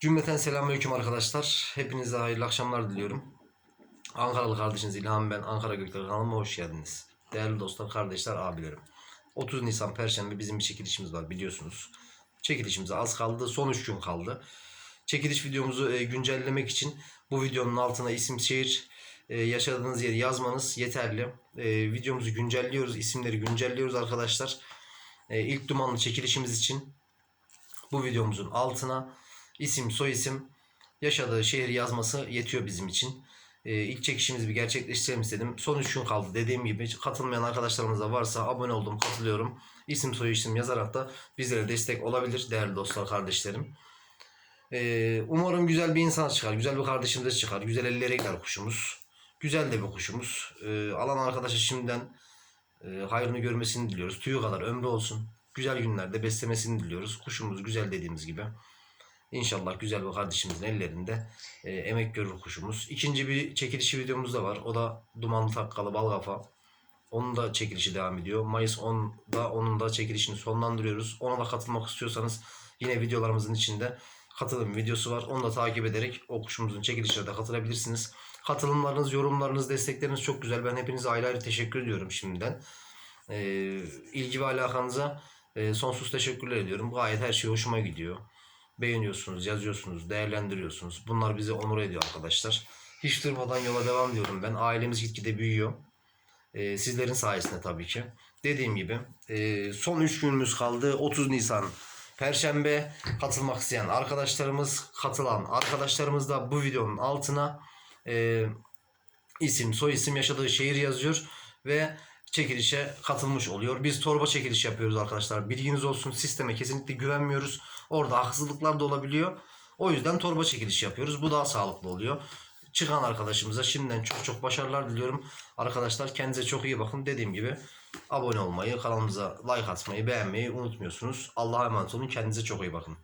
Cümleten selamünaleyküm arkadaşlar. Hepinize hayırlı akşamlar diliyorum. Ankaralı kardeşiniz İlhan ben. Ankara Gökler kanalıma hoş geldiniz. Değerli dostlar, kardeşler, abilerim. 30 Nisan Perşembe bizim bir çekilişimiz var biliyorsunuz. Çekilişimize az kaldı. Son 3 gün kaldı. Çekiliş videomuzu e, güncellemek için bu videonun altına isim, şehir, e, yaşadığınız yeri yazmanız yeterli. E, videomuzu güncelliyoruz. isimleri güncelliyoruz arkadaşlar. İlk dumanlı çekilişimiz için bu videomuzun altına isim, soyisim, yaşadığı şehir yazması yetiyor bizim için. Ee, ilk çekişimizi bir gerçekleştirelim istedim. Son 3 gün kaldı. Dediğim gibi katılmayan arkadaşlarımız da varsa abone oldum, katılıyorum. İsim, soyisim yazarak da bizlere destek olabilir değerli dostlar, kardeşlerim. Ee, umarım güzel bir insan çıkar, güzel bir kardeşimiz çıkar. Güzel ellere gider kuşumuz. Güzel de bir kuşumuz. Ee, alan arkadaşa şimdiden e, hayrını görmesini diliyoruz. Tüyü kadar ömrü olsun. Güzel günlerde beslemesini diliyoruz. Kuşumuz güzel dediğimiz gibi. İnşallah güzel bir kardeşimizin ellerinde e, emek görür kuşumuz. İkinci bir çekilişi videomuz da var. O da dumanlı takkalı bal kafa. Onun da çekilişi devam ediyor. Mayıs 10'da onun da çekilişini sonlandırıyoruz. Ona da katılmak istiyorsanız yine videolarımızın içinde katılım videosu var. Onu da takip ederek o kuşumuzun çekilişine de katılabilirsiniz. Katılımlarınız, yorumlarınız, destekleriniz çok güzel. Ben hepinize ayrı ayrı teşekkür ediyorum şimdiden. E, ilgi ve alakanıza e, sonsuz teşekkürler ediyorum. Gayet her şey hoşuma gidiyor beğeniyorsunuz, yazıyorsunuz, değerlendiriyorsunuz. Bunlar bizi onur ediyor arkadaşlar. Hiç durmadan yola devam diyorum ben. Ailemiz gitgide büyüyor. Ee, sizlerin sayesinde tabii ki. Dediğim gibi e, son 3 günümüz kaldı. 30 Nisan Perşembe katılmak isteyen arkadaşlarımız, katılan arkadaşlarımız da bu videonun altına e, isim, soy isim, yaşadığı şehir yazıyor ve çekilişe katılmış oluyor. Biz torba çekiliş yapıyoruz arkadaşlar. Bilginiz olsun. Sisteme kesinlikle güvenmiyoruz. Orada haksızlıklar da olabiliyor. O yüzden torba çekiliş yapıyoruz. Bu daha sağlıklı oluyor. Çıkan arkadaşımıza şimdiden çok çok başarılar diliyorum. Arkadaşlar kendinize çok iyi bakın. Dediğim gibi abone olmayı, kanalımıza like atmayı, beğenmeyi unutmuyorsunuz. Allah'a emanet olun. Kendinize çok iyi bakın.